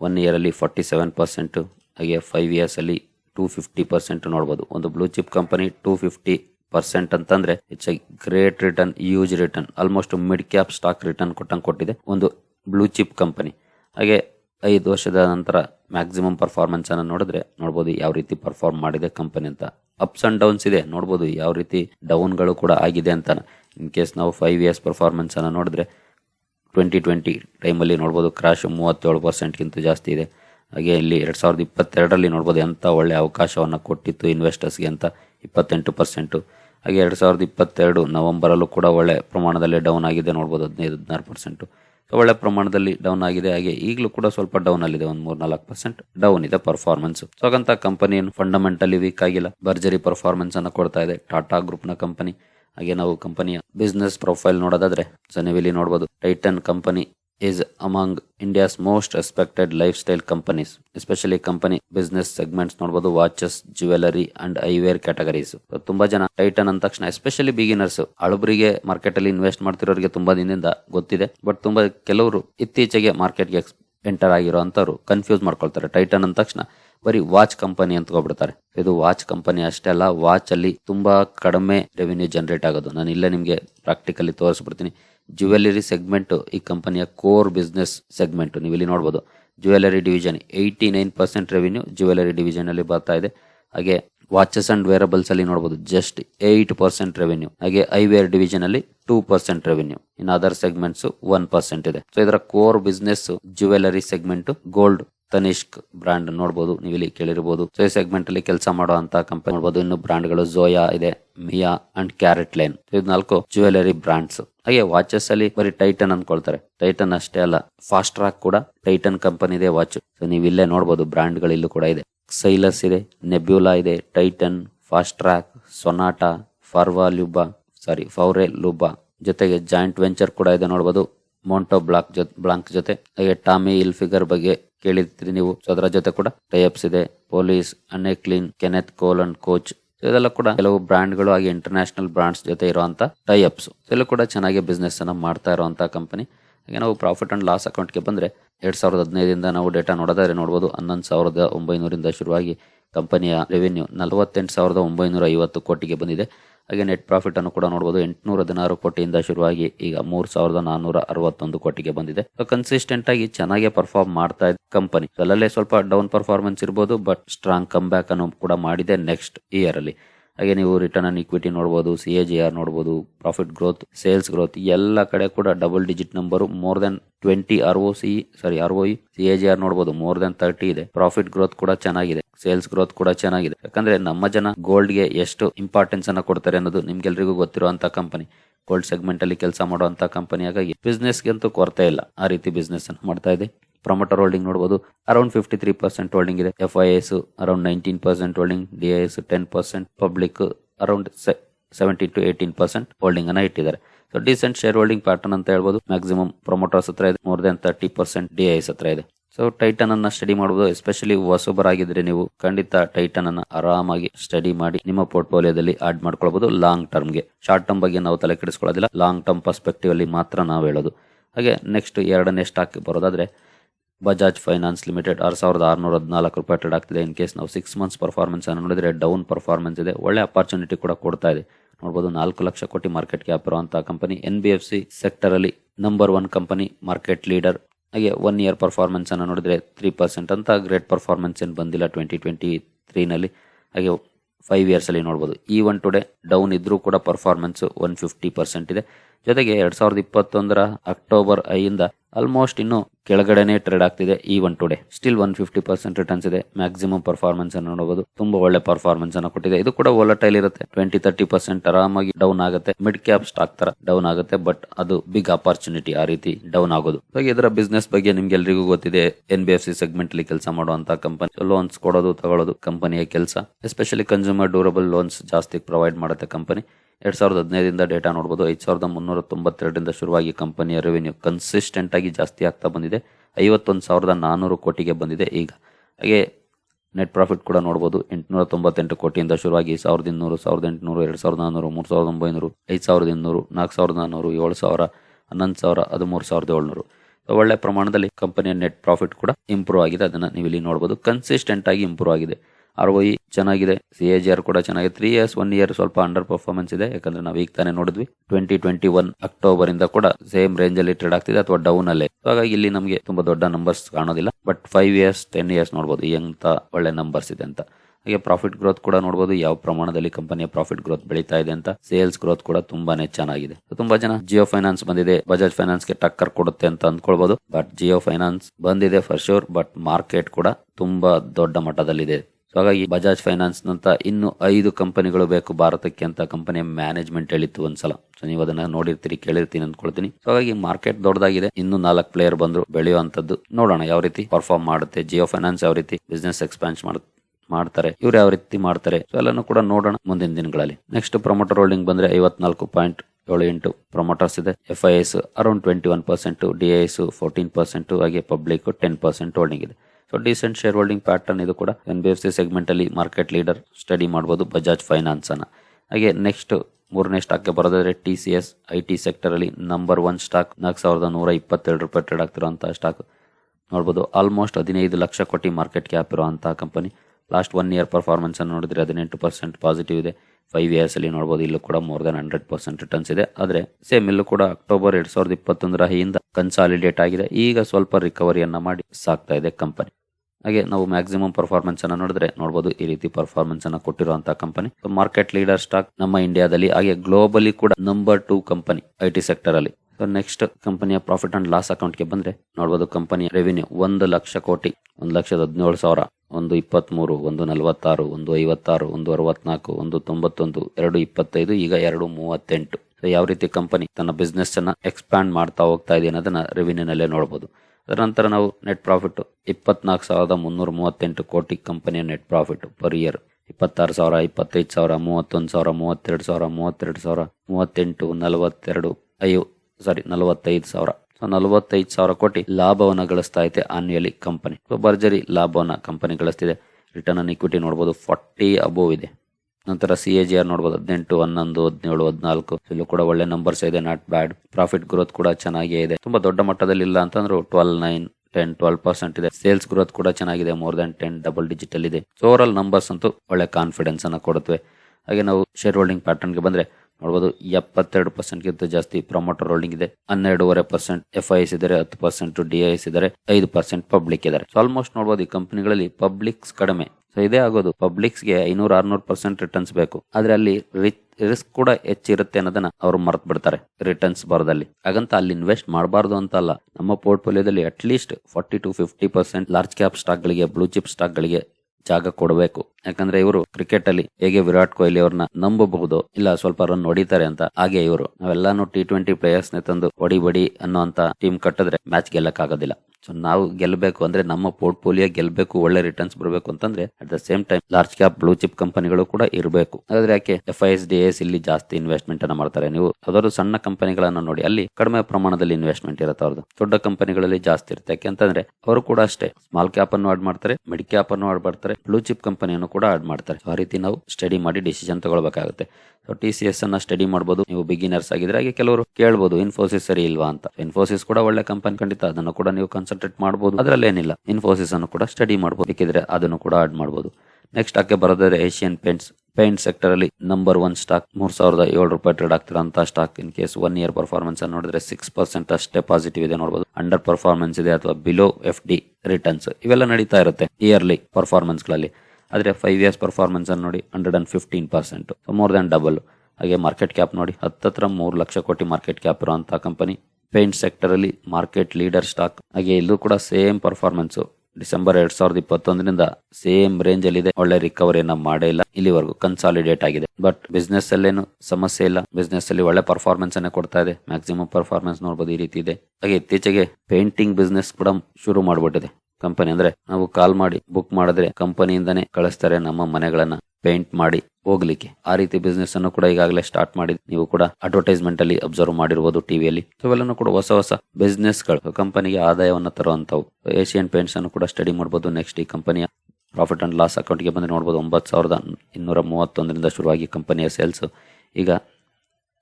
ಒನ್ ಇಯರ್ ಅಲ್ಲಿ ಫಾರ್ಟಿ ಸೆವೆನ್ ಪರ್ಸೆಂಟ್ ಹಾಗೆ ಫೈವ್ ಇಯರ್ಸ್ ಅಲ್ಲಿ ಟೂ ಫಿಫ್ಟಿ ಪರ್ಸೆಂಟ್ ನೋಡಬಹುದು ಒಂದು blue chip company two fifty percent ಅಂತಂದ್ರೆ it's a great return huge return almost mid cap stock return ಕೊಟ್ಟಂಗೆ ಕೊಟ್ಟಿದೆ. ಒಂದು ಬ್ಲೂ ಚಿಪ್ ಕಂಪನಿ ಹಾಗೆ ಐದು ವರ್ಷದ ನಂತರ ಮ್ಯಾಕ್ಸಿಮಮ್ ಪರ್ಫಾರ್ಮೆನ್ಸ್ ಅನ್ನು ನೋಡಿದ್ರೆ ನೋಡ್ಬೋದು ಯಾವ ರೀತಿ ಪರ್ಫಾರ್ಮ್ ಮಾಡಿದೆ ಕಂಪನಿ ಅಂತ. ಅಪ್ಸ್ ಅಂಡ್ ಡೌನ್ಸ್ ಇದೆ, ನೋಡ್ಬೋದು ಯಾವ ರೀತಿ ಡೌನ್ಗಳು ಕೂಡ ಆಗಿದೆ ಅಂತ. ಇನ್ ಕೇಸ್ ನಾವು ಫೈವ್ ಇಯರ್ಸ್ ಪರ್ಫಾರ್ಮೆನ್ಸ್ ಅನ್ನು ನೋಡಿದ್ರೆ ಟ್ವೆಂಟಿ ಟ್ವೆಂಟಿ ಟೈಮಲ್ಲಿ ನೋಡ್ಬೋದು ಕ್ರಾಶ್ ಮೂವತ್ತೇಳು ಪರ್ಸೆಂಟ್ಗಿಂತ ಜಾಸ್ತಿ ಇದೆ. ಹಾಗೆ ಇಲ್ಲಿ ಎರಡು ಸಾವಿರದ ಇಪ್ಪತ್ತೆರಡರಲ್ಲಿ ನೋಡ್ಬೋದು ಎಂಥ ಒಳ್ಳೆ ಅವಕಾಶವನ್ನು ಕೊಟ್ಟಿತ್ತು ಇನ್ವೆಸ್ಟರ್ಸ್ಗೆ ಅಂತ, ಇಪ್ಪತ್ತೆಂಟು ಪರ್ಸೆಂಟು ಹಾಗೆ ಎರಡು ಸಾವಿರದ ಇಪ್ಪತ್ತೆರಡು ನವಂಬರಲ್ಲೂ ಕೂಡ ಒಳ್ಳೆ ಪ್ರಮಾಣದಲ್ಲಿ ಡೌನ್ ಆಗಿದೆ, ನೋಡ್ಬೋದು ಹದಿನೈದು, ಹದಿನಾರು ಪರ್ಸೆಂಟು ಸೊ ಒಳ್ಳೆ ಪ್ರಮಾಣದಲ್ಲಿ ಡೌನ್ ಆಗಿದೆ. ಹಾಗೆ ಈಗಲೂ ಕೂಡ ಸ್ವಲ್ಪ ಡೌನ್ ಅಲ್ಲಿದೆ. ಒಂದು ಮೂರ್ ನಾಲ್ಕು ಪರ್ಸೆಂಟ್ ಡೌನ್ ಇದೆ ಪರ್ಫಾರ್ಮೆನ್ಸ್ ಸೊ ಹಾಗಂತ ಕಂಪನಿ ಫಂಡಮೆಂಟಲಿ ವೀಕ್ ಆಗಿಲ್ಲ. ಭರ್ಜರಿ ಪರ್ಫಾರ್ಮೆನ್ಸ್ ಅನ್ನ ಕೊಡ್ತಾ ಇದೆ. ಟಾಟಾ ಗ್ರೂಪ್ನ ಕಂಪನಿ ಹಾಗೆ ನಾವು ಕಂಪನಿಯ ಬಿಸ್ನೆಸ್ ಪ್ರೊಫೈಲ್ ನೋಡೋದಾದ್ರೆ ಸೊ ನೀವು ನೋಡಬಹುದು Titan company is among India's most respected lifestyle companies, especially company business segments. ನೋಡಬಹುದು watches jewellery and eyewear categories ತುಂಬಾ ಜನ ಟೈಟನ್ ಅಂದ ತಕ್ಷಣ ಎಸ್ಪೆಷಲಿ ಬಿಗಿನರ್ಸ್ ಅಳಬರಿಗೆ ಮಾರ್ಕೆಟ್ ಅಲ್ಲಿ ಇನ್ವೆಸ್ಟ್ ಮಾಡ್ತಿರೋರಿಗೆ ತುಂಬಾ ದಿನದಿಂದ ಗೊತ್ತಿದೆ. ಬಟ್ ತುಂಬಾ ಕೆಲವರು ಇತ್ತೀಚೆಗೆ ಮಾರ್ಕೆಟ್ಗೆ ಎಂಟರ್ ಆಗಿರೋ ಅಂತವ್ರು ಕನ್ಫ್ಯೂಸ್ ಮಾಡ್ಕೊಳ್ತಾರೆ. ಟೈಟನ್ ಅಂದ ತಕ್ಷಣ ಬರೀ ವಾಚ್ ಕಂಪನಿ ಅಂತ ತಗೊಬಿಡ್ತಾರೆ ಇದು ವಾಚ್ ಕಂಪನಿ ಅಷ್ಟೇ ಅಲ್ಲ ವಾಚ್ ಅಲ್ಲಿ ತುಂಬಾ ಕಡಿಮೆ ರೆವಿನ್ಯೂ ಜನರೇಟ್ ಆಗೋದು. ನಾನು ಇಲ್ಲೇ ನಿಮಗೆ ಪ್ರಾಕ್ಟಿಕಲಿ ತೋರಿಸ್ಬಿಡ್ತೀನಿ. ಜ್ಯುವೆಲರಿ ಸೆಗ್ಮೆಂಟ್ ಈ ಕಂಪನಿಯ ಕೋರ್ ಬಿಸ್ನೆಸ್ ಸೆಗ್ಮೆಂಟ್ ನೀವು ಇಲ್ಲಿ ನೋಡಬಹುದು jewellery division eighty nine percent revenue jewellery division ಅಲ್ಲಿ ಬರ್ತಾ ಇದೆ. ಹಾಗೆ ವಾಚಸ್ ಅಂಡ್ ವೇರಬಲ್ಸ್ ಅಲ್ಲಿ ನೋಡಬಹುದು ಜಸ್ಟ್ ಏಟ್ ಪರ್ಸೆಂಟ್ ರೆವಿನ್ಯೂ ಹಾಗೆ ಐವೇರ್ ಡಿವಿಷನ್ ಅಲ್ಲಿ two percent revenue in other segments one percent ಇದೆ. ಸೊ ಇದರ core business jewellery segment gold Tanishq brand ನೋಡಬಹುದು ನೀವು ಇಲ್ಲಿ ಕೇಳಿರಬಹುದು ಸೊ ಈ ಸೆಗ್ಮೆಂಟ್ ಅಲ್ಲಿ ಕೆಲಸ ಮಾಡುವಂತ ಕಂಪನಿ ನೋಡಬಹುದು ಇನ್ನು ಬ್ರಾಂಡ್ಗಳು ಝೋಯಾ ಇದೆ ಮಿಯಾ ಅಂಡ್ ಕ್ಯಾರೆಟ್ ಲೈನ್ ಇದು ನಾಲ್ಕು ಜ್ಯುವೆಲ್ಲರಿ ಬ್ರಾಂಡ್ಸ್ ಹಾಗೆ ವಾಚಸ್ ಅಲ್ಲಿ ಬರೀ ಟೈಟನ್ ಅನ್ಕೊಳ್ತಾರೆ. ಟೈಟನ್ ಅಷ್ಟೇ ಅಲ್ಲ ಫಾಸ್ಟ್ ಟ್ರಾಕ್ ಕೂಡ ಟೈಟನ್ ಕಂಪನಿ ಇದೆ ವಾಚ್ ಸೊ ನೀವು ಇಲ್ಲೇ ನೋಡಬಹುದು ಬ್ರಾಂಡ್ ಗಳಿಲ್ಲೂ ಕೂಡ ಇದೆ. ಸೈಲಸ್ ಇದೆ ನೆಬ್ಯುಲಾ ಇದೆ Titan Fastrack Sonata Favre Leuba sorry Favre Leuba ಜೊತೆಗೆ ಜಾಯಿಂಟ್ ವೆಂಚರ್ ಕೂಡ ಇದೆ ನೋಡಬಹುದು ಮೋಂಟೋ ಬ್ಲಾಕ್ ಜೊತೆ ಬ್ಲಾಂಕ್ ಜೊತೆ. ಹಾಗೆ ಟಾಮಿ ಇಲ್ ಫಿಗರ್ ಬಗ್ಗೆ ಕೇಳಿದ್ರಿ ನೀವು. ಅದರ ಜೊತೆ ಕೂಡ ಟೈಅಪ್ಸ್ ಇದೆ. Police Klein Kenneth Cole and Coach ಇದೆಲ್ಲ ಕೂಡ ಕೆಲವು ಬ್ರಾಂಡ್ಗಳು ಹಾಗೆ ಇಂಟರ್ನ್ಯಾಷನಲ್ ಬ್ರಾಂಡ್ಸ್ ಜೊತೆ ಇರುವಂತ ಟೈಅಪ್ಸ್ ಇದೆಲ್ಲ ಕೂಡ ಚೆನ್ನಾಗಿ ಬಿಸ್ನೆಸ್ ಅನ್ನ ಮಾಡ್ತಾ ಇರುವಂತ ಕಂಪನಿ ಹಾಗೆ ನಾವು ಪ್ರಾಫಿಟ್ ಅಂಡ್ ಲಾಸ್ ಅಕೌಂಟ್ಗೆ ಬಂದ್ರೆ ಎರಡ್ ಸಾವಿರದ ಹದಿನೈದರಿಂದ ನಾವು ಡೇಟಾ ನೋಡೋದಾದ್ರೆ ನೋಡಬಹುದು ಹನ್ನೊಂದು ಸಾವಿರದ ಒಂಬೈನೂರಿಂದ ಶುರುವಾಗಿ ಕಂಪನಿಯ ರೆವೆನ್ಯೂ ನಲವತ್ತೆಂಟು ಸಾವಿರದ ಒಂಬೈನೂರ ಐವತ್ತು ಕೋಟಿಗೆ ಬಂದಿದೆ. ಹಾಗೆ ನೆಟ್ ಪ್ರಾಫಿಟ್ ಅನ್ನು ಕೂಡ ನೋಡಬಹುದು ಎಂಟುನೂರ ಹದಿನಾರು ಕೋಟಿಯಿಂದ ಶುರುವಾಗಿ ಈಗ ಮೂರ್ ಸಾವಿರದ ನಾನೂರ ಅರವತ್ತೊಂದು ಕೋಟಿಗೆ ಬಂದಿದೆ. ಕನ್ಸಿಸ್ಟೆಂಟ್ ಆಗಿ ಚೆನ್ನಾಗಿ ಪರ್ಫಾರ್ಮ್ ಮಾಡ್ತಾ ಇದೆ ಕಂಪನಿ ಅಲ್ಲಲ್ಲೇ ಸ್ವಲ್ಪ ಡೌನ್ ಪರ್ಫಾರ್ಮೆನ್ಸ್ ಇರಬಹುದು ಬಟ್ ಸ್ಟ್ರಾಂಗ್ ಕಮ್ ಬ್ಯಾಕ್ ಅನ್ನು ಕೂಡ ಮಾಡಿದೆ ನೆಕ್ಸ್ಟ್ ಇಯರ್ ಅಲ್ಲಿ. ಹಾಗೆ ನೀವು ರಿಟರ್ನ್ ಆನ್ ಇಕ್ವಿಟಿ ನೋಡ್ಬೋದು ಸಿ ಎ ಜಿ ಆರ್ ನೋಡ್ಬೋದು ಪ್ರಾಫಿಟ್ ಗ್ರೋತ್ ಸೇಲ್ಸ್ ಗ್ರೋತ್ ಎಲ್ಲ ಕಡೆ ಕೂಡ double digit number more than twenty R O C sorry R O C A G R ನೋಡ್ಬೋದು. ಮೋರ್ ದೆನ್ ತರ್ಟಿ ಇದೆ. ಪ್ರಾಫಿಟ್ ಗ್ರೋತ್ ಕೂಡ ಚೆನ್ನಾಗಿದೆ. Sales growth ಕೂಡ ಚೆನ್ನಾಗಿದೆ. ಯಾಕಂದ್ರೆ ನಮ್ಮ ಜನ ಗೋಲ್ಡ್ಗೆ ಎಷ್ಟು ಇಂಪಾರ್ಟೆನ್ಸ್ ಅನ್ನ ಕೊಡ್ತಾರೆ ಅನ್ನೋದು ನಿಮ್ಗೆಲ್ರಿಗೂ ಗೊತ್ತಿರುವಂತ ಕಂಪನಿ ಗೋಲ್ಡ್ ಸೆಗ್ಮೆಂಟ್ ಅಲ್ಲಿ ಕೆಲಸ ಮಾಡುವಂತ ಕಂಪನಿ ಹಾಗಾಗಿ ಬಿಸ್ನೆಸ್ ಅಂತೂ ಕೊರತೆ ಇಲ್ಲ. ಆ ರೀತಿ ಬಿಸ್ನೆಸ್ ಅನ್ನು ಮಾಡ್ತಾ ಇದೆ. ಪ್ರೊಮೋಟರ್ ಹೋಲ್ಡಿಂಗ್ ನೋಡಬಹುದು around fifty three percent holding ಇದೆ F I S around nineteen percent holding D I S ten percent public around seventeen to eighteen percent holding ಅನ್ನ ಇಟ್ಟಿದ್ದಾರೆ. So decent share holding pattern ಅಂತ ಹೇಳ್ಬೋದು. Maximum promoters ಹತ್ರ ಇದೆ. More than thirty percent D I S ಹತ್ರ ಇದೆ. So Titan ಅನ್ನ study ಮಾಡಬಹುದು ಎಸ್ಪೆಷಲಿ ಹೊಸಬರಾಗಿದ್ರೆ ನೀವು ಖಂಡಿತ ಟೈಟನ್ ಅನ್ನ ಆರಾಮಾಗಿ ಸ್ಟಡಿ ಮಾಡಿ ನಿಮ್ಮ ಪೋರ್ಟ್ಫೋಲಿಯೋದಲ್ಲಿ ಆಡ್ ಮಾಡ್ಕೊಳ್ಬಹುದು ಲಾಂಗ್ ಟರ್ಮ್ಗೆ. ಶಾರ್ಟ್ ಟರ್ಮ್ ಬಗ್ಗೆ ನಾವು ತಲೆ ಕೆಡಿಸ್ಕೊಳ್ಳೋದಿಲ್ಲ ಲಾಂಗ್ ಟರ್ಮ್ ಪರ್ಸ್ಪೆಕ್ಟಿವ್ ಅಲ್ಲಿ ಮಾತ್ರ ನಾವು ಹೇಳೋದು. ಹಾಗೆ ನೆಕ್ಸ್ಟ್ ಎರಡನೇ ಸ್ಟಾಕ್ ಬರೋದಾದ್ರೆ ಬಜಾಜ್ ಫೈನಾನ್ಸ್ ಲಿಮಿಟೆಡ್ ಆರು ಸಾವಿರದ ಆರುನೂರ ಹದಿನಾಲ್ಕು ರೂಪಾಯಿ ಟ್ರೇಡ್ ಆಗ್ತಿದೆ. ಇನ್ ಕೇಸ್ ನಾವು ಸಿಕ್ಸ್ ಮಂತ್ಸ್ ಪರ್ಫಾರ್ಮೆನ್ಸ್ ಅನ್ನು ನೋಡಿದರೆ ಡೌನ್ ಪರ್ಫಾರ್ಮೆನ್ಸ್ ಇದೆ. ಒಳ್ಳೆ ಅಪರ್ಚುನಿಟಿ ಕೂಡ ಕೊಡ್ತಾ ಇದೆ. ನೋಡ್ಬೋದು ನಾಲ್ಕು ಲಕ್ಷ ಕೋಟಿ ಮಾರ್ಕೆಟ್ ಕ್ಯಾಪ್ ಇರುವಂತಹ company N B F C sector ಅಲ್ಲಿ number one company market leader ಹಾಗೆ ಒನ್ ಇಯರ್ ಪರ್ಫಾರ್ಮೆನ್ಸ್ ಅನ್ನು ನೋಡಿದ್ರೆ ತ್ರೀ ಪರ್ಸೆಂಟ್ ಅಂತ ಗ್ರೇಟ್ ಪರ್ಫಾರ್ಮೆನ್ಸ್ ಏನು ಬಂದಿಲ್ಲ ಟ್ವೆಂಟಿ ಟ್ವೆಂಟಿ ತ್ರೀನಲ್ಲಿ ಹಾಗೆ ಫೈವ್ ಇಯರ್ಸಲ್ಲಿ ನೋಡ್ಬೋದು. ಈ ಒನ್ ಟುಡೇ ಡೌನ್ ಇದ್ರೂ ಕೂಡ ಪರ್ಫಾರ್ಮೆನ್ಸ್ ಒನ್ ಫಿಫ್ಟಿ ಪರ್ಸೆಂಟ್ ಇದೆ. ಜೊತೆಗೆ ಎರಡು ಸಾವಿರದ ಇಪ್ಪತ್ತೊಂದರ ಅಕ್ಟೋಬರ್ ಐಯಿಂದ ಆಲ್ಮೋಸ್ಟ್ ಇನ್ನು ಕೆಳಗಡೆನೆ ಟ್ರೇಡ್ ಆಗ್ತಿದೆ ಈ one today still one fifty percent returns ಇದೆ. ಮ್ಯಾಕ್ಸಿಮಮ್ ಪರ್ಫಾರ್ಮೆನ್ಸ್ ಅನ್ನು ನೋಡಬಹುದು. ತುಂಬಾ ಒಳ್ಳೆ ಪರ್ಫಾರ್ಮೆನ್ಸ್ ಅನ್ನು ಕೊಟ್ಟಿದೆ. ಇದು ಕೂಡ ವೋಲಟೈಲ್ ಇರುತ್ತೆ. ಟ್ವೆಂಟಿ ತರ್ಟಿ ಪರ್ಸೆಂಟ್ ಆರಾಮಾಗಿ ಡೌನ್ ಆಗುತ್ತೆ. ಮಿಡ್ ಕ್ಯಾಪ್ ಸ್ಟಾಕ್ ತರ ಡೌನ್ ಆಗುತ್ತೆ ಬಟ್ ಅದು ಬಿಗ್ ಅಪಾರ್ಚುನಿಟಿ ಆ ರೀತಿ ಡೌನ್ ಆಗೋದು. ಹಾಗೆ ಇದರ ಬಿಸ್ನೆಸ್ ಬಗ್ಗೆ ನಿಮ್ಗೆ ಎಲ್ರಿಗೂ ಗೊತ್ತಿದೆ. N B F C segment ಅಲ್ಲಿ ಕೆಲಸ ಮಾಡುವಂತಹ ಕಂಪನಿ ಲೋನ್ಸ್ ಕೊಡೋದು ತಗೊಳ್ಳೋದು ಕಂಪನಿಯ ಕೆಲಸ. ಎಸ್ಪೆಷಲಿ ಕನ್ಸ್ಯೂಮರ್ ಡ್ಯೂರಬಲ್ ಲೋನ್ಸ್ ಜಾಸ್ತಿ ಪ್ರೊವೈಡ್ ಮಾಡುತ್ತೆ ಕಂಪನಿ ಎರಡ್ ಸಾವಿರದ ಹದಿನೈದರಿಂದ ಡೇಟಾ ನೋಡ್ಬೋದು. ಐದು ಸಾವಿರದ ಮುನ್ನೂರ ತೊಂಬತ್ತೆರಡರಿಂದ ಶುರುವಾಗಿ ಕಂಪನಿಯ ರೆವೆನ್ಯೂ ಕನ್ಸಿಸ್ಟೆಂಟ್ ಆಗಿ ಜಾಸ್ತಿ ಆಗ್ತಾ ಬಂದಿದೆ. ಐವತ್ತೊಂದು ಸಾವಿರದ ನಾನ್ನೂರು ಕೋಟಿಗೆ ಬಂದಿದೆ ಈಗ. ಹಾಗೆ ನೆಟ್ ಪ್ರಾಫಿಟ್ ಕೂಡ ನೋಡ್ಬೋದು. ಎಂಟುನೂರ ತೊಂಬತ್ತೆಂಟು ಕೋಟಿಯಿಂದ ಶುರುವಾಗಿ ಸಾವಿರದ ಇನ್ನೂರು, ಸಾವಿರದ ಎಂಟುನೂರು, ಎರಡು ಸಾವಿರದ ನಾನ್ನೂರು ಮೂರು ಸಾವಿರದ ಒಂಬೈನೂರು, ಐದು ಸಾವಿರದ ಇನ್ನೂರು, ನಾಲ್ಕು ಸಾವಿರದ ನಾನ್ನೂರು ಏಳು ಸಾವಿರ, ಹನ್ನೊಂದು ಸಾವಿರ, ಹದಿಮೂರು ಸಾವಿರದ ಏಳ್ನೂರು. ಒಳ್ಳೆ ಪ್ರಮಾಣದಲ್ಲಿ ಕಂಪನಿಯ ನೆಟ್ ಪ್ರಾಫಿಟ್ ಕೂಡ ಇಂಪ್ರೂವ್ ಆಗಿದೆ. ಅದನ್ನು ನೀವು ಇಲ್ಲಿ ನೋಡ್ಬೋದು. ಕನ್ಸಿಸ್ಟೆಂಟ್ ಆಗಿ ಇಂಪ್ರೂವ್ ಆಗಿದೆ. ಆರ್ ಒ ಚೆನ್ನಾಗಿದೆ. ಸಿ ಎ ಜಿ ಆರ್ ಕೂಡ ಚೆನ್ನಾಗಿದೆ. ತ್ರೀ ಇಯರ್ಸ್ ಒನ್ ಇಯರ್ ಸ್ವಲ್ಪ ಅಂಡರ್ ಪರ್ಫಾರ್ಮೆನ್ಸ್ ಇದೆ. ಯಾಕಂದ್ರೆ ನಾವು ಈಗ ತಾನೇ ನೋಡಿದ್ವಿ. ಟ್ವೆಂಟಿ ಟ್ವೆಂಟಿ ಒನ್ ಅಕ್ಟೋಬರ್ ಇಂದ ಕೂಡ ಸೇಮ್ ರೇಂಜ್ ಅಲ್ಲಿ ಟ್ರೇಡ್ ಆಗ್ತಿದೆ ಅಥವಾ ಡೌನ್ ಅಲ್ಲೇ. ಹಾಗಾಗಿ ಇಲ್ಲಿ ನಮಗೆ ತುಂಬಾ ದೊಡ್ಡ ನಂಬರ್ಸ್ ಕಾಣೋದಿಲ್ಲ. But five years ten years ನೋಡಬಹುದು ಎಂತ ಒಳ್ಳೆ ನಂಬರ್ಸ್ ಇದೆ ಅಂತ. ಹಾಗೆ ಪ್ರಾಫಿಟ್ ಗ್ರೋತ್ ಕೂಡ ನೋಡಬಹುದು ಯಾವ ಪ್ರಮಾಣದಲ್ಲಿ ಕಂಪನಿಯ ಪ್ರಾಫಿಟ್ ಗ್ರೋತ್ ಬೆಳೀತಾ ಇದೆ ಅಂತ. ಸೇಲ್ಸ್ ಗ್ರೋತ್ ಕೂಡ ತುಂಬಾನೇ ಚೆನ್ನಾಗಿದೆ. ತುಂಬಾ ಜನ ಜಿಯೋ ಫೈನಾನ್ಸ್ ಬಂದಿದೆ. ಬಜಾಜ್ ಫೈನಾನ್ಸ್ಗೆ ಟಕ್ಕರ್ ಕೊಡುತ್ತೆ ಅಂತ ಅಂದ್ಕೊಳ್ಬಹುದು ಬಟ್ ಜಿಯೋ ಫೈನಾನ್ಸ್ ಬಂದಿದೆ ಫರ್ ಶೋರ್ ಬಟ್ ಮಾರ್ಕೆಟ್ ಕೂಡ ತುಂಬಾ ದೊಡ್ಡ ಮಟ್ಟದಲ್ಲಿದೆ. ಸೊ ಹಾಗಾಗಿ ಬಜಾಜ್ ಫೈನಾನ್ಸ್ ನಂತ ಇನ್ನು ಐದು ಕಂಪನಿಗಳು ಬೇಕು ಭಾರತಕ್ಕೆ ಅಂತ ಕಂಪನಿಯ ಮ್ಯಾನೇಜ್ಮೆಂಟ್ ಹೇಳಿತ್ತು ಒಂದ್ಸಲ. ಸೊ ನೀವು ಅದನ್ನ ನೋಡಿರ್ತೀರಿ, ಕೇಳಿರ್ತೀನಿ ಅನ್ಕೊಳ್ತೀನಿ. ಸೊ ಹಾಗಾಗಿ ಮಾರ್ಕೆಟ್ ದೊಡ್ಡದಾಗಿದೆ. ಇನ್ನು ನಾಲ್ಕು ಪ್ಲೇಯರ್ ಬಂದ್ರು ಬೆಳೆಯುವಂತದ್ದು ನೋಡೋಣ ಯಾವ ರೀತಿ ಪರ್ಫಾರ್ಮ್ ಮಾಡುತ್ತೆ. ಜಿಯೋ ಫೈನಾನ್ಸ್ ಯಾವ ರೀತಿ ಬಿಸ್ನೆಸ್ ಎಕ್ಸ್ಪಾನ್ಸ್ ಮಾಡುತ್ತೆ ಮಾಡ್ತಾರೆ, ಇವ್ರು ಯಾವ ರೀತಿ ಮಾಡ್ತಾರೆ. ಸೊ ಎಲ್ಲಾನು ಕೂಡ ನೋಡೋಣ ಮುಂದಿನ ದಿನಗಳಲ್ಲಿ. ನೆಕ್ಸ್ಟ್ ಪ್ರಮೋಟರ್ ಹೋಲ್ಡಿಂಗ್ ಬಂದ್ರೆ ಐವತ್ನಾಲ್ಕು ಪಾಯಿಂಟ್ ಏಳು ಎಂಟು ಪ್ರೊಮೋಟರ್ಸ್ ಇದೆ. F I S around twenty one percent D I S fourteen percent ಹಾಗೆ ಪಬ್ಲಿಕ್ ಟೆನ್ ಪರ್ಸೆಂಟ್ ಹೋಲ್ಡಿಂಗ್ ಇದೆ. So decent share holding pattern ಇದು ಕೂಡ ಎನ್ ಬಿ ಎಫ್ ಸಿ ಸೆಗ್ಮೆಂಟಲ್ಲಿ ಮಾರ್ಕೆಟ್ ಲೀಡರ್ ಸ್ಟಡಿ ಮಾಡಬಹುದು ಬಜಾಜ್ ಫೈನಾನ್ಸ್ ಅನ್ನ. ಹಾಗೆ ನೆಕ್ಸ್ಟ್ ಮೂರನೇ ಸ್ಟಾಕ್ಗೆ ಬರೋದಾದ್ರೆ T C S I T ಸೆಕ್ಟರಲ್ಲಿ number one stock ನಾಲ್ಕು ಸಾವಿರದ ನೂರ ಇಪ್ಪತ್ತೆರಡು ರೂಪಾಯಿ ಟ್ರೇಡ್ ಆಗ್ತಿರುವಂತಹ ಸ್ಟಾಕ್ ನೋಡ್ಬೋದು ಆಲ್ಮೋಸ್ಟ್ ಹದಿನೈದು ಲಕ್ಷ ಕೋಟಿ ಮಾರ್ಕೆಟ್ ಕ್ಯಾಪ್ ಇರುವಂತಹ company last one year performance ಅನ್ನು ನೋಡಿದ್ರೆ ಹದಿನೆಂಟು ಪರ್ಸೆಂಟ್ ಪಾಸಿಟಿವ್ ಇದೆ. ಫೈವ್ ಇಯರ್ಸ್ ಅಲ್ಲಿ ನೋಡಬಹುದು ಇಲ್ಲೂ ಕೂಡ more than hundred percent returns ಇದೆ. ಆದರೆ ಸೇಮ್ ಇಲ್ಲೂ ಕೂಡ ಅಕ್ಟೋಬರ್ ಎರಡ್ ಸಾವಿರದ ಇಪ್ಪತ್ತೊಂದರ ಹಿಂದ ಕನ್ಸಾಲಿಡೇಟ್ ಆಗಿದೆ. ಈಗ ಸ್ವಲ್ಪ ರಿಕವರಿಯನ್ನ ಮಾಡಿ ಸಾಕ್ತಾ ಇದೆ ಕಂಪನಿ ಹಾಗೆ ನಾವು ಮ್ಯಾಕ್ಸಿಮಮ್ ಪರ್ಫಾರ್ಮೆನ್ಸ್ ಅನ್ನ ನೋಡಿದ್ರೆ ನೋಡಬಹುದು ಈ ರೀತಿ ಪರ್ಫಾರ್ಮೆನ್ಸ್ ಅನ್ನ ಕೊಟ್ಟಿರುವಂತಹ ಕಂಪನಿ ಮಾರ್ಕೆಟ್ ಲೀಡರ್ ಸ್ಟಾಕ್ ನಮ್ಮ ಇಂಡಿಯಾದಲ್ಲಿ ಹಾಗೆ ಗ್ಲೋಬಲಿ ಕೂಡ number two company I T sector ಅಲ್ಲಿ. ನೆಕ್ಸ್ಟ್ ಕಂಪನಿಯ ಪ್ರಾಫಿಟ್ ಅಂಡ್ ಲಾಸ್ ಅಕೌಂಟ್ಗೆ ಬಂದ್ರೆ ನೋಡಬಹುದು ಕಂಪನಿಯ ರೆವಿನ್ಯೂ ಒಂದು ಲಕ್ಷ ಕೋಟಿ, ಒಂದು ಲಕ್ಷದ ಹದಿನೇಳು ಸಾವಿರ, ಒಂದು ಇಪ್ಪತ್ಮೂರು, ಒಂದು ನಲವತ್ತಾರು, ಒಂದು ಐವತ್ತಾರು, ಒಂದು ಅರವತ್ನಾಲ್ಕು, ಒಂದು ತೊಂಬತ್ತೊಂದು, ಎರಡು ಇಪ್ಪತ್ತೈದು, ಈಗ ಎರಡು ಮೂವತ್ತೆಂಟು. ಯಾವ ರೀತಿ ಕಂಪನಿ ತನ್ನ ಬಿಸ್ನೆಸ್ ಅನ್ನ ಎಕ್ಸ್ಪ್ಯಾಂಡ್ ಮಾಡ್ತಾ ಹೋಗ್ತಾ ಇದೆ ಅನ್ನೋದನ್ನ ರೆವಿನ್ಯೂ ನಲ್ಲೇ ನೋಡಬಹುದು ಅದರ ನಂತರ ನಾವು ನೆಟ್ ಪ್ರಾಫಿಟ್ ಇಪ್ಪತ್ನಾಲ್ಕು ಸಾವಿರದ ಮುನ್ನೂರ ಮೂವತ್ತೆಂಟು ಕೋಟಿ ಕಂಪನಿಯ ನೆಟ್ ಪ್ರಾಫಿಟ್ ಪರ್ ಇಯರ್ ಇಪ್ಪತ್ತಾರು ಸಾವಿರ, ಇಪ್ಪತ್ತೈದು ಸಾವಿರ, ಮೂವತ್ತೊಂದು ಸಾವಿರ, ಮೂವತ್ತೆರಡು ಸಾವಿರ ಮೂವತ್ತೆರಡು ಸಾವಿರ, ಮೂವತ್ತೆಂಟು, ನಲವತ್ತೆರಡು, ಐದು ಸಾರಿ ನಲವತ್ತೈದು ಸಾವಿರ. ಸೊ ನಲವತ್ತೈದು ಸಾವಿರ ಕೋಟಿ ಲಾಭವನ್ನು ಗಳಿಸ್ತಾ ಐತೆ ಆನ್ಯಲಿ ಕಂಪನಿ ಸೊ ಭರ್ಜರಿ ಲಾಭವನ್ನು ಕಂಪನಿ ಗಳಿಸ್ತಿದೆ. ರಿಟರ್ನ್ ಆನ್ ಇಕ್ವಿಟಿ ನೋಡ್ಬೋದು ಫಾರ್ಟಿ ಅಬೋವ್ ಇದೆ. ನಂತರ ಸಿ ಎ ಜಿ ಆರ್ ನೋಡಬಹುದು ಹದಿನೆಂಟು, ಹನ್ನೊಂದು, ಹದಿನೇಳು, ಹದಿನಾಲ್ಕು. ಇಲ್ಲೂ ಕೂಡ ಒಳ್ಳೆ ನಂಬರ್ಸ್ ಇದೆ. ನಾಟ್ ಬ್ಯಾಡ್ ಪ್ರಾಫಿಟ್ ಗ್ರೋತ್ ಕೂಡ ಚೆನ್ನಾಗೇ ಇದೆ. ತುಂಬಾ ದೊಡ್ಡ ಮಟ್ಟದಲ್ಲಿ ಇಲ್ಲ ಅಂತಂದ್ರೆ twelve nine ten twelve percent ಇದೆ. ಸೇಲ್ಸ್ ಗ್ರೋತ್ ಕೂಡ ಚೆನ್ನಾಗಿದೆ. More than ten double digital ಇದೆ. ಸೊ ಓವರ್ ನಂಬರ್ಸ್ ಅಂತೂ ಒಳ್ಳೆ ಕಾನ್ಫಿಡೆನ್ಸ್ ಅನ್ನ ಕೊಡುತ್ತವೆ. ಹಾಗೆ ನಾವು ಶೇರ್ ಹೋಲ್ಡಿಂಗ್ ಪ್ಯಾಟರ್ನ್ಗೆ ಬಂದ್ರೆ ನೋಡಬಹುದು ಎಪ್ಪತ್ತೆರಡು ಪರ್ಸೆಂಟ್ ಗಿಂತ ಜಾಸ್ತಿ ಪ್ರಮೋಟರ್ ಹೋಲ್ಡಿಂಗ್ ಇದೆ. ಹನ್ನೆರಡೂವರೆ ಪರ್ಸೆಂಟ್ ಎಫ್ ಐಸ್ ಇದ್ದಾರೆ. ಹತ್ತು ಪರ್ಸೆಂಟ್ ಡಿ ಐಸ್ ಇದ್ದಾರೆ. ಐದು ಪರ್ಸೆಂಟ್ ಪಬ್ಲಿಕ್ ಇದ್ದಾರೆ. ಆಲ್ಮೋಸ್ಟ್ ನೋಡಬಹುದು ಈ ಕಂಪನಿಗಳಲ್ಲಿ ಪಬ್ಲಿಕ್ಸ್ ಕಡಿಮೆ. ಸೊ ಇದೇ ಆಗೋದು. ಪಬ್ಲಿಕ್ಸ್ಗೆ ಐನೂರ, ಆರ್ನೂರು ಪರ್ಸೆಂಟ್ ರಿಟರ್ನ್ಸ್ ಬೇಕು. ಆದ್ರೆ ಅಲ್ಲಿ ರಿಸ್ಕ್ ಕೂಡ ಹೆಚ್ಚಿರುತ್ತೆ ಅನ್ನೋದನ್ನ ಅವ್ರು ಮರ್ತ್ ಬಿಡ್ತಾರೆ ರಿಟರ್ನ್ಸ್ ಬರದಲ್ಲಿ. ಹಾಗಂತ ಅಲ್ಲಿ ಇನ್ವೆಸ್ಟ್ ಮಾಡಬಾರ್ದು ಅಂತ ಅಲ್ಲ. ನಮ್ಮ ಪೋರ್ಟ್ಫೋಲಿಯೋದಲ್ಲಿ at least forty to fifty percent large cap stock ಗಳಿಗೆ ಬ್ಲೂ ಚಿಪ್ ಸ್ಟಾಕ್ ಗಳಿಗೆ ಜಾಗ ಕೊಡಬೇಕು. ಯಾಕಂದ್ರೆ ಇವರು ಕ್ರಿಕೆಟ್ ಅಲ್ಲಿ ಹೇಗೆ ವಿರಾಟ್ ಕೊಹ್ಲಿ ಅವ್ರನ್ನ ನಂಬಬಹುದು, ಇಲ್ಲ ಸ್ವಲ್ಪ ರನ್ ಹೊಡಿತಾರೆ ಅಂತ. ಹಾಗೆ ಇವರು. ನಾವೆಲ್ಲಾನು ಟಿ ಟ್ವೆಂಟಿ ಪ್ಲೇಯರ್ಸ್ನ ತಂದು ಹೊಡಿ ಬಡಿ ಅನ್ನೋಂತ ಟೀಮ್ ಕಟ್ಟಿದ್ರೆ ಮ್ಯಾಚ್ ಗೆಲ್ಲಕ್ ಆಗೋದಿಲ್ಲ ಸೊ ನಾವು ಗೆಲ್ಲಬೇಕು ಅಂದ್ರೆ ನಮ್ಮ ಪೋರ್ಟ್ಫೋಲಿಯೋ ಗೆಲ್ಲಬೇಕು ಒಳ್ಳೆ ರಿಟರ್ನ್ಸ್ ಬರಬೇಕು ಅಂತಂದ್ರೆ at the same time large cap blue chip ಕಂಪನಿಗಳು ಕೂಡ ಇರಬೇಕು. ಹಾಗಾದ್ರೆ ಯಾಕೆ F I S D S ಇಲ್ಲಿ ಜಾಸ್ತಿ ಇನ್ವೆಸ್ಟ್ಮೆಂಟ್ ಅನ್ನ ಮಾಡ್ತಾರೆ? ನೀವು ಯಾವ್ದಾದ್ರು ಸಣ್ಣ ಕಂಪನಿಗಳನ್ನ ನೋಡಿ, ಅಲ್ಲಿ ಕಡಿಮೆ ಪ್ರಮಾಣದಲ್ಲಿ ಇನ್ವೆಸ್ಟ್ಮೆಂಟ್ ಇರುತ್ತೆ ಅವ್ರದ್ದು ದೊಡ್ಡ ಕಂಪನಿಗಳಲ್ಲಿ ಜಾಸ್ತಿ ಇರುತ್ತೆ. ಯಾಕೆಂತಂದ್ರೆ ಅವರು ಕೂಡ ಅಷ್ಟೇ ಸ್ಮಾಲ್ ಕ್ಯಾಪ್ ಅನ್ನು ಆಡ್ ಮಾಡ್ತಾರೆ ಮಿಡ್ ಕ್ಯಾಪ್ ಅನ್ನು ಆಡ್ ಮಾಡ್ತಾರೆ ಬ್ಲೂ ಚಿಪ್ ಕಂಪನಿಯನ್ನು ಕೂಡ ಆಡ್ ಮಾಡ್ತಾರೆ. ಆ ರೀತಿ ನಾವು ಸ್ಟಡಿ ಮಾಡಿ ಡಿಸಿಷನ್ ತಗೊಳ್ಬೇಕಾಗುತ್ತೆ. ಸೊ ಟಿ ಸಿ ಎಸ್ ಅನ್ನ ಸ್ಟಡಿ ಮಾಡಬಹುದು ನೀವು ಬಿಗಿನರ್ಸ್ ಆಗಿದ್ರೆ ಹಾಗೆ ಕೆಲವರು ಕೇಳಬಹುದು ಇನ್ಫೋಸಿಸ್ ಸರಿ ಇಲ್ವಾ ಅಂತ. ಇನ್ಫೋಸಿಸ್ ಕೂಡ ಒಳ್ಳೆ ಕಂಪನಿ ಖಂಡಿತ, ಅದನ್ನು ಕೂಡ ನೀವು ಕಾನ್ಸಂಟ್ರೇಟ್ ಮಾಡಬಹುದು ಅದರಲ್ಲಿ ಏನಿಲ್ಲ. ಇನ್ಫೋಸಿಸ್ ಅನ್ನು ಕೂಡ ಸ್ಟಡಿ ಮಾಡಬಹುದು ಬೇಕಿದ್ರೆ ಅದನ್ನು ಕೂಡ ಆಡ್ ಮಾಡಬಹುದು ನೆಕ್ಸ್ಟ್ ಆಕೆ ಬರೋದಾದ್ರೆ ಏಷ್ಯನ್ ಪೇಂಟ್ಸ್ ಪೇಂಟ್ ಸೆಕ್ಟರ್ ಅಲ್ಲಿ ನಂಬರ್ ಒನ್ ಸ್ಟಾಕ್ ಮೂರ್ ಸಾವಿರದ ಏಳು ರೂಪಾಯಿ ಟ್ರೇಡ್ ಆಗ್ತಿರೋ stock in case one year performance ಅನ್ನು ನೋಡಿದ್ರೆ ಸಿಕ್ಸ್ ಪರ್ಸೆಂಟ್ ಅಷ್ಟೇ ಪಾಸಿಟಿವ್ ಇದೆ ನೋಡಬಹುದು ಅಂಡರ್ ಪರ್ಫಾರ್ಮೆನ್ಸ್ ಇದೆ ಅಥವಾ ಬಿಲೋ ಎಫ್ ಡಿ ರಿಟರ್ನ್ಸ್ ಇವೆಲ್ಲ ನಡೀತಾ ಇರುತ್ತೆ ಇಯರ್ಲಿ ಪರ್ಫಾರ್ಮೆನ್ಸ್ಗಳಲ್ಲಿ. ಆದ್ರೆ ಫೈವ್ ಇಯರ್ಸ್ ಪರ್ಫಾರ್ಮೆನ್ಸ್ ಅನ್ನು ನೋಡಿ hundred and fifteen percent more than double ಹಾಗೆ ಮಾರ್ಕೆಟ್ ಕ್ಯಾಪ್ ನೋಡಿ, ಹತ್ತತ್ರ ಮೂರು ಲಕ್ಷ ಕೋಟಿ ಮಾರ್ಕೆಟ್ ಕ್ಯಾಪ್ ಇರುವಂತಹ ಕಂಪನಿ ಪೇಂಟ್ ಸೆಕ್ಟರ್ ಅಲ್ಲಿ ಮಾರ್ಕೆಟ್ ಲೀಡರ್ ಸ್ಟಾಕ್ ಹಾಗೆ ಇಲ್ಲೂ ಕೂಡ ಸೇಮ್ ಪರ್ಫಾರ್ಮೆನ್ಸ್ ಡಿಸೆಂಬರ್ ಎರಡ್ ಸಾವಿರದ ಇಪ್ಪತ್ತೊಂದರಿಂದ ಸೇಮ್ ರೇಂಜ್ ಅಲ್ಲಿ ಇದೆ. ಒಳ್ಳೆ ರಿಕವರಿಯನ್ನ ಮಾಡೇ ಇಲ್ಲ. ಇಲ್ಲಿವರೆಗೂ ಕನ್ಸಾಲಿಡೇಟ್ ಆಗಿದೆ. ಬಟ್ ಬಿಸ್ನೆಸ್ ಅಲ್ಲೇನು ಸಮಸ್ಯೆ ಇಲ್ಲ. ಬಿಸ್ನೆಸ್ ಅಲ್ಲಿ ಒಳ್ಳೆ ಪರ್ಫಾರ್ಮೆನ್ಸ್ ಅನ್ನೇ ಕೊಡ್ತಾ ಇದೆ. ಮ್ಯಾಕ್ಸಿಮಮ್ ಪರ್ಫಾರ್ಮೆನ್ಸ್ ನೋಡಬಹುದು ಈ ರೀತಿ ಇದೆ. ಹಾಗೆ ಇತ್ತೀಚೆಗೆ ಪೇಂಟಿಂಗ್ ಬಿಸ್ನೆಸ್ ಕೂಡ ಶುರು ಮಾಡ್ಬಿಟ್ಟಿದೆ. ಕಂಪನಿ ಅಂದ್ರೆ ನಾವು ಕಾಲ್ ಮಾಡಿ ಬುಕ್ ಮಾಡಿದ್ರೆ ಕಂಪನಿಯಿಂದಾನೇ ಕಳಿಸ್ತಾರೆ ನಮ್ಮ ಮನೆಗಳನ್ನ. ಪೇಂಟ್ ಮಾಡಿ ಹೋಗ್ಲಿಕ್ಕೆ. ಆ ರೀತಿ ಬಿಸ್ನೆಸ್ ಅನ್ನು ಕೂಡ ಈಗಾಗಲೇ ಸ್ಟಾರ್ಟ್ ಮಾಡಿ ನೀವು ಕೂಡ ಅಡ್ವರ್ಟೈಸ್ಮೆಂಟ್ ಅಲ್ಲಿ ಅಬ್ಸರ್ವ್ ಮಾಡಿರಬಹುದು ಟಿವಿಯಲ್ಲಿ. ಇವೆಲ್ಲನೂ ಕೂಡ ಹೊಸ ಹೊಸ ಬಿಸ್ನೆಸ್ಗಳು ಕಂಪನಿಗೆ ಆದಾಯವನ್ನು ತರುವಂತವು ಏಷಿಯನ್ ಪೇಂಟ್ಸ್ ಅನ್ನು ಕೂಡ ಸ್ಟಡಿ ಮಾಡಬಹುದು ನೆಕ್ಸ್ಟ್ ಈ ಕಂಪನಿಯ ಪ್ರಾಫಿಟ್ ಅಂಡ್ ಲಾಸ್ ಅಕೌಂಟ್ಗೆ ಬಂದು ನೋಡಬಹುದು ಒಂಬತ್ತು ಸಾವಿರದ ಇನ್ನೂರ ಮೂವತ್ತೊಂದರಿಂದ ಶುರುವಾಗಿ ಕಂಪನಿಯ ಸೇಲ್ಸ್ ಈಗ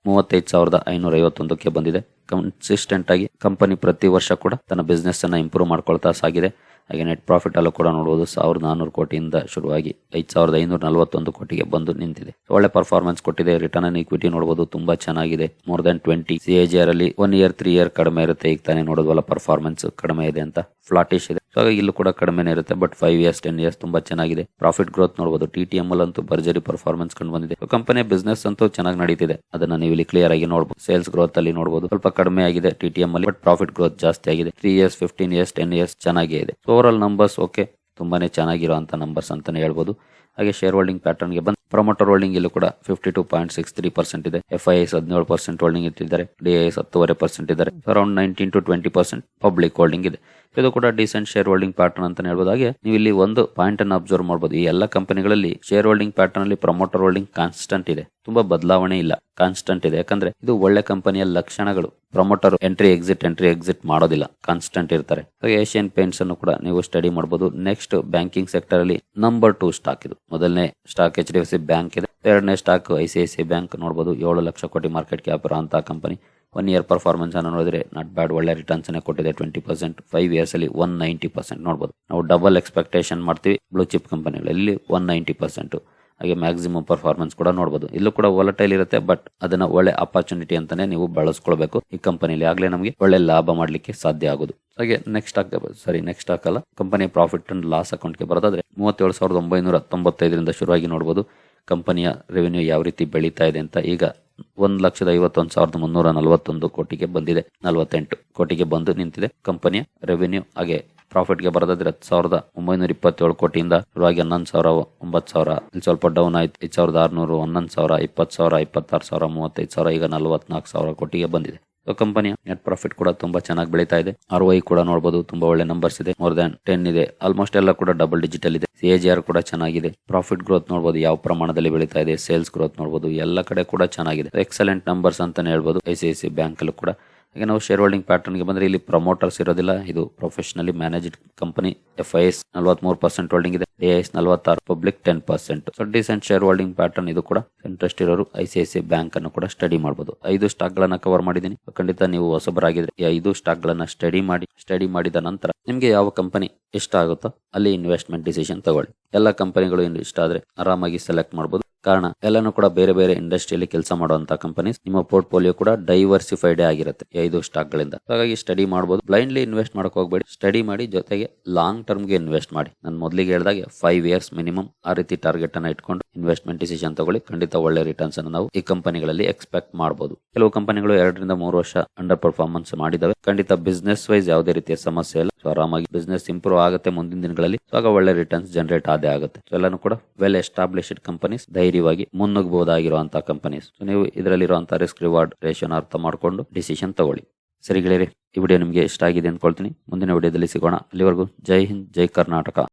ಮೂವತ್ತೈದು ಸಾವಿರದ ಐನೂರ ಐವತ್ತೊಂದಕ್ಕೆ ಬಂದಿದೆ. ಕನ್ಸಿಸ್ಟೆಂಟ್ ಆಗಿ ಕಂಪನಿ ಪ್ರತಿ ವರ್ಷ ಕೂಡ ತನ್ನ ಬಿಸ್ನೆಸ್ ಅನ್ನ ಇಂಪ್ರೂವ್ ಮಾಡ್ಕೊಳ್ತಾ ಸಾಗಿದೆ. ಹಾಗೆ ನೆಟ್ ಪ್ರಾಫಿಟ್ ಅಲ್ಲೂ ಕೂಡ ನೋಡಬಹುದು ಸಾವಿರದ ನಾನ್ನೂರು ಕೋಟಿಯಿಂದ ಶುರುವಾಗಿ ಐದು ಸಾವಿರದ ಐನೂರ ನಲವತ್ತೊಂದು ಕೋಟಿಗೆ ಬಂದು ನಿಂತಿದೆ. ಒಳ್ಳೆ ಪರ್ಫಾರ್ಮೆನ್ಸ್ ಕೊಟ್ಟಿದೆ. ರಿಟರ್ನ್ ಅನ್ ಇಕ್ವಿಟಿ ನೋಡಬಹುದು ತುಂಬಾ ಚೆನ್ನಾಗಿದೆ. More than twenty C A G R one year three year ಕಡಿಮೆ ಇರುತ್ತೆ. ಈಗ ತಾನೇ ನೋಡೋದ್ವಲ್ಲ ಪರ್ಫಾರ್ಮೆನ್ಸ್ ಕಡಿಮೆ ಇದೆ ಅಂತ. ಫ್ಲಾಟಿಶ್ ಇದೆ. ಸೊ ಇಲ್ಲೂ ಕೂಡ ಕಡಿಮೆನೇ ಇರುತ್ತೆ but five years ten years ತುಂಬಾ ಚೆನ್ನಾಗಿದೆ. ಪ್ರಾಫಿಟ್ ಗ್ರೋತ್ ನೋಡಬಹುದು ಟಿ ಟಿ ಎಂ ಅಂತೂ ಭರ್ಜರಿ ಪರ್ಫಾರ್ಮೆನ್ಸ್ ಕಂಡು ಬಂದಿದೆ. ಕಂಪನಿ ಬಿಸ್ನೆಸ್ ಅಂತೂ ಚೆನ್ನಾಗಿ ನಡೀತಿದೆ. ಅದನ್ನ ನೀವು ಇಲ್ಲಿ ಕ್ಲಿಯರ್ ಆಗಿ ನೋಡಬಹುದು ಸೇಲ್ಸ್ ಗ್ರೋತ್ ಅಲ್ಲಿ ನೋಡಬಹುದು ಸ್ವಲ್ಪ ಕಡಿಮೆ ಆಗಿದೆ ಟಿ ಟಿ ಎಂ ಅಲ್ಲಿ ಬಟ್ ಪ್ರಾಫಿಟ್ ಗ್ರೋತ್ ಜಾಸ್ತಿ ಆಗಿದೆ. Three years fifteen years ten years ಚೆನ್ನಾಗೇ ಇದೆ. ಓವರ್ ಆಲ್ ನಂಬರ್ಸ್ ಓಕೆ ತುಂಬಾನೇ ಚೆನ್ನಾಗಿರೋ ಅಂತ ನಂಬರ್ಸ್ ಅಂತಾನೆ ಹೇಳ್ಬೋದು. ಹಾಗೆ ಶೇರ್ ಹೋಲ್ಡಿಂಗ್ ಪ್ಯಾಟರ್ನ್ಗೆ ಬಂದು ಪ್ರಮೋಟರ್ ಹೋಲ್ಡಿಂಗ್ ಇಲ್ಲೂ ಕೂಡ fifty two point six three percent ಇದೆ. ಎಫ್ ಐ ಎಸ್ ಹದಿನೇಳು ಪರ್ಸೆಂಟ್ ಹೋಲ್ಡಿಂಗ್ ಇಟ್ಟಿದ್ದಾರೆ. ಡಿ ಐ ಎಸ್ ಹತ್ತುವರೆ ಪರ್ಸೆಂಟ್ ಇದ್ದಾರೆ. Around nineteen to twenty percent public holding ಇದೆ. ಇದು ಕೂಡ ಡಿಸೆಂಟ್ ಶೇರ್ ಹೋಲ್ಡಿಂಗ್ ಪ್ಯಾಟರ್ನ್ ಅಂತ ಹೇಳ್ಬೋದು. ಹಾಗೆ ನೀವು ಇಲ್ಲಿ ಒಂದು ಪಾಯಿಂಟ್ ಅನ್ನು ಅಬ್ಸರ್ವ್ ಮಾಡಬಹುದು ಈ ಎಲ್ಲ ಕಂಪನಿಗಳಲ್ಲಿ ಶೇರ್ ಹೋಲ್ಡಿಂಗ್ ಪ್ಯಾಟರ್ನ್ ಅಲ್ಲಿ ಪ್ರಮೋಟರ್ ಹೋಲ್ಡಿಂಗ್ ಕಾನ್ಸ್ಟೆಂಟ್ ಇದೆ. ತುಂಬಾ ಬದಲಾವಣೆ ಇಲ್ಲ. ಕಾನ್ಸ್ಟೆಂಟ್ ಇದೆ. ಯಾಕಂದ್ರೆ ಇದು ಒಳ್ಳೆ ಕಂಪನಿಯ ಲಕ್ಷಣಗಳು. Promoter entry exit entry exit ಮಾಡೋದಿಲ್ಲ. ಕಾನ್ಸ್ಟೆಂಟ್ ಇರ್ತಾರೆ. ಏಷ್ಯನ್ ಪೇಂಟ್ಸ್ ಅನ್ನು ಕೂಡ ನೀವು ಸ್ಟಡಿ ಮಾಡಬಹುದು ನೆಕ್ಸ್ಟ್ ಬ್ಯಾಂಕಿಂಗ್ ಸೆಕ್ಟರ್ ಅಲ್ಲಿ ನಂಬರ್ ಟೂ ಸ್ಟಾಕ್ ಇದು. ಮೊದಲನೇ stock H D F C bank ಇದೆ. ಎರಡನೇ stock I C I C bank ನೋಡಬಹುದು ಏಳು ಲಕ್ಷ ಕೋಟಿ ಮಾರ್ಕೆಟ್ ಕ್ಯಾಪ್ ಇರುವಂತಹ ಕಂಪನಿ ಒನ್ ಇಯರ್ ಪರ್ಫಾರ್ಮೆನ್ಸ್ ಅನ್ನು ನೋಡಿದ್ರೆ ನಾಟ್ ಬ್ಯಾಡ್ ಒಳ್ಳೆ ರಿಟರ್ನ್ಸ್ ಅನ್ನ ಕೊಟ್ಟಿದೆ ಟ್ವೆಂಟಿ ಪರ್ಸೆಂಟ್ ಫೈವ್ ಇಯರ್ಸ್ ಅಲ್ಲಿ ಒನ್ ನೈಂಟಿ ಪರ್ಸೆಂಟ್ ನೋಡ್ಬೋದು. ನಾವು ಡಬಲ್ ಎಕ್ಸ್ಪೆಕ್ಟೇಷನ್ ಮಾಡ್ತೀವಿ ಬ್ಲೂ ಚಿಪ್ ಕಂಪನಿಗಳಲ್ಲಿ ಒನ್ ನೈಂಟಿ ಪರ್ಸೆಂಟು ಹಾಗೆ ಮ್ಯಾಕ್ಸಿಮಮ್ ಪರ್ಫಾರ್ಮೆನ್ಸ್ ಕೂಡ ನೋಡಬಹುದು ಇಲ್ಲೂ ಕೂಡ ವಾಲಟೈಲ್ ಇರುತ್ತೆ ಬಟ್ ಅದನ್ನ ಒಳ್ಳೆ ಅಪರ್ಚುನಿಟಿ ಅಂತಾನೆ ನೀವು ಬಳಸ್ಕೊಳ್ಬೇಕು. ಈ ಕಂಪನಿಲಿ ಆಗ್ಲೇ ನಮಗೆ ಒಳ್ಳೆ ಲಾಭ ಮಾಡ್ಲಿಕ್ಕೆ ಸಾಧ್ಯ ಆಗುದು. ಹಾಗೆ ನೆಕ್ಸ್ಟ್ ಸಾರಿ ನೆಕ್ಸ್ಟ್ ಹಾಕಲ್ಲ. ಕಂಪನಿ ಪ್ರಾಫಿಟ್ ಅಂಡ್ ಲಾಸ್ ಅಕೌಂಟ್ಗೆ ಬರೋದಾದ್ರೆ ಮೂವತ್ತೇಳು ಸಾವಿರದ ಒಂಬೈನೂರ ತೊಂಬತ್ತೈದರಿಂದ ಶುರುವಾಗಿ ನೋಡಬಹುದು ಕಂಪನಿಯ ರೆವೆನ್ಯೂ ಯಾವ ರೀತಿ ಬೆಳೀತಾ ಇದೆ ಅಂತ ಈಗ ಒಂದ್ ಲಕ್ಷದ ಐವತ್ತೊಂದು ಸಾವಿರದ ಮುನ್ನೂರ ನಲವತ್ತೊಂದು ಕೋಟಿಗೆ ಬಂದಿದೆ, ನಲವತ್ತೆಂಟು ಕೋಟಿಗೆ ಬಂದು ನಿಂತಿದೆ. ಕಂಪನಿಯ ರೆವೆನ್ಯೂ ಹಾಗೆ ಪ್ರಾಫಿಟ್ಗೆ ಬರೋದಾದ್ರೆ ಹತ್ತು ಸಾವಿರದ ಒಂಬೈನೂರ ಇಪ್ಪತ್ತೇಳು ಕೋಟಿಯಿಂದ ಶುರುವಾಗಿ ಹನ್ನೊಂದು ಸಾವಿರ, ಒಂಬತ್ತು ಸಾವಿರ. ಇಲ್ಲಿ ಸ್ವಲ್ಪ ಡೌನ್ ಆಯ್ತು, ಐದು ಸಾವಿರದ ಆರುನೂರು, ಹನ್ನೊಂದು ಸಾವಿರ, ಇಪ್ಪತ್ತು ಸಾವಿರ, ಇಪ್ಪತ್ತಾರು ಸಾವಿರ, ಮೂವತ್ತೈದು ಸಾವಿರ, ಈಗ ನಲವತ್ನಾಲ್ಕು ಸಾವಿರ ಕೋಟಿಗೆ ಬಂದಿದೆ. ಕಂಪನಿಯ ನೆಟ್ ಪ್ರಾಫಿಟ್ ಕೂಡ ತುಂಬಾ ಚೆನ್ನಾಗಿ ಬೆಳೀತಾ ಇದೆ. ಆರ್ ವೈ ಕೂಡ ನೋಡಬಹುದು ತುಂಬಾ ಒಳ್ಳೆ ನಂಬರ್ಸ್ ಇದೆ. ಮೋರ್ ದನ್ ಟೆನ್ ಇದೆ. ಆಲ್ಮೋಸ್ಟ್ ಎಲ್ಲ ಕೂಡ ಡಬಲ್ ಡಿಜಿಟಲ್ ಇದೆ. ಸಿ ಆರ್ ಕೂಡ ಚೆನ್ನಾಗಿದೆ. ಪ್ರಾಫಿಟ್ ಗ್ರೋತ್ ನೋಡಬಹುದು ಯಾವ ಪ್ರಮಾಣದಲ್ಲಿ ಬೆಳೀತಾ ಇದೆ. ಸೇಲ್ಸ್ ಗ್ರೋತ್ ನೋಡಬಹುದು ಎಲ್ಲ ಕಡೆ ಕೂಡ ಚೆನ್ನಾಗಿದೆ. ಎಕ್ಸಲೆಂಟ್ ನಂಬರ್ಸ್ ಅಂತಾನೆ ಹೇಳ್ಬಹುದು I C I C bank ಅಲ್ಲೂ ಕೂಡ. ಹಾಗೆ ನಾವು ಶೇರ್ ಹೋಲ್ಡಿಂಗ್ ಪ್ಯಾಟರ್ನ್ಗೆ ಬಂದ್ರೆ ಇಲ್ಲಿ ಪ್ರಮೋಟರ್ಸ್ ಇರೋದಿಲ್ಲ. ಇದು professionally managed company F I S ನಲವತ್ಮೂರು ಪರ್ಸೆಂಟ್ ಹೋಲ್ಡಿಂಗ್ ಇದೆ ಎ ಎಸ್ ನಲವತ್ತಾರು public ten percent so decent share holding pattern ಇದು ಕೂಡ ಇಂಟ್ರೆಸ್ಟ್ ಇರೋರು I C I C bank ಅನ್ನು ಕೂಡ ಸ್ಟಡಿ ಮಾಡಬಹುದು ಐದು ಸ್ಟಾಕ್ ಗಳನ್ನ ಕವರ್ ಮಾಡಿದ್ದೀನಿ. ಖಂಡಿತ ನೀವು ಹೊಸಬರಾಗಿದ್ರೆ ಈ ಐದು ಸ್ಟಾಕ್ ಗಳನ್ನ ಸ್ಟಡಿ ಮಾಡಿ ಸ್ಟಡಿ ಮಾಡಿದ ನಂತರ ನಿಮಗೆ ಯಾವ ಕಂಪನಿ ಇಷ್ಟ ಆಗುತ್ತೋ ಅಲ್ಲಿ ಇನ್ವೆಸ್ಟ್ಮೆಂಟ್ ಡಿಸಿಷನ್ ತಗೊಳ್ಳಿ. ಎಲ್ಲ ಕಂಪನಿಗಳು ಇಷ್ಟ ಆದ್ರೆ ಆರಾಮಾಗಿ ಸೆಲೆಕ್ಟ್ ಮಾಡಬಹುದು ಕಾರಣ ಎಲ್ಲಾನು ಕೂಡ ಬೇರೆ ಬೇರೆ ಇಂಡಸ್ಟ್ರಿಯಲ್ಲಿ ಕೆಲಸ ಮಾಡುವಂತ ಕಂಪನೀಸ್ ನಿಮ್ಮ ಪೋರ್ಟ್ಫೋಲಿಯೋ ಕೂಡ ಡೈವರ್ಸಿಫೈಡ್ ಆಗಿರುತ್ತೆ ಐದು ಸ್ಟಾಕ್ ಗಳಿಂದ. ಹಾಗಾಗಿ ಸ್ಟಡಿ ಮಾಡಬಹುದು ಬ್ಲೈಂಡ್ಲಿ ಇನ್ವೆಸ್ಟ್ ಮಾಡಕ್ ಹೋಗ್ಬೇಡಿ. ಸ್ಟಡಿ ಮಾಡಿ ಜೊತೆಗೆ ಲಾಂಗ್ ಟರ್ಮ್ಗೆ ಇನ್ವೆಸ್ಟ್ ಮಾಡಿ. ನಾನು ಮೊದಲಿಗೆ ಹೇಳಿದಾಗ ಫೈವ್ ಇಯರ್ಸ್ ಮಿನಿಮಮ್ ಆ ರೀತಿ ಟಾರ್ಗೆಟ್ ಅನ್ನ ಇಟ್ಕೊಂಡು ಇನ್ವೆಸ್ಟ್ಮೆಂಟ್ ಡಿಸಿಷನ್ ತಗೊಳ್ಳಿ. ಖಂಡಿತ ಒಳ್ಳೆ ರಿಟರ್ನ್ಸ್ ಅನ್ನು ನಾವು ಈ ಕಂಪನಿಗಳಲ್ಲಿ ಎಕ್ಸ್ಪೆಕ್ಟ್ ಮಾಡಬಹುದು ಕೆಲವು ಕಂಪನಿಗಳು ಎರಡರಿಂದ ಮೂರು ವರ್ಷ ಅಂಡರ್ ಪರ್ಫಾರ್ಮೆನ್ಸ್ ಮಾಡಿದಾವೆ. ಖಂಡಿತ ಬಿಸ್ನೆಸ್ ವೈಸ್ ಯಾವುದೇ ರೀತಿಯ ಸಮಸ್ಯೆ ಇಲ್ಲ. ಸೊ ಆರಾಮಾಗಿ ಬಿಸ್ನೆಸ್ ಇಂಪ್ರೂವ್ ಆಗುತ್ತೆ ಮುಂದಿನ ದಿನಗಳಲ್ಲಿ. ಸೊ ಒಳ್ಳೆ ರಿಟರ್ನ್ಸ್ ಜನರೇಟ್ ಆದೇ ಆಗುತ್ತೆ. ಎಲ್ಲಾನು ಕೂಡ ವೆಲ್ ಎಸ್ಟಾಬ್ಲಿಷ್ಡ್ ಕಂಪನೀಸ್ ಧೈರ್ಯವಾಗಿ ಮುನ್ನುಗ್ಗಬಹುದಾಗಿರುವಂತಹ ಕಂಪನೀಸ್ ಸೊ ನೀವು ಇದರಲ್ಲಿರುವಂತಹ ರಿಸ್ಕ್ ರಿವಾರ್ಡ್ ರೇಷನ್ ಅರ್ಥ ಮಾಡಿಕೊಂಡು ಡಿಸಿಷನ್ ತಗೊಳ್ಳಿ. ಸರಿ ಗೆಳೆಯರಿ, ಈ ವಿಡಿಯೋ ನಿಮಗೆ ಇಷ್ಟ ಆಗಿದೆ ಅಂದ್ಕೊಳ್ತೀನಿ. ಮುಂದಿನ ವಿಡಿಯೋದಲ್ಲಿ ಸಿಗೋಣ. ಅಲ್ಲಿವರೆಗೂ ಜೈ ಹಿಂದ್, ಜೈ ಕರ್ನಾಟಕ.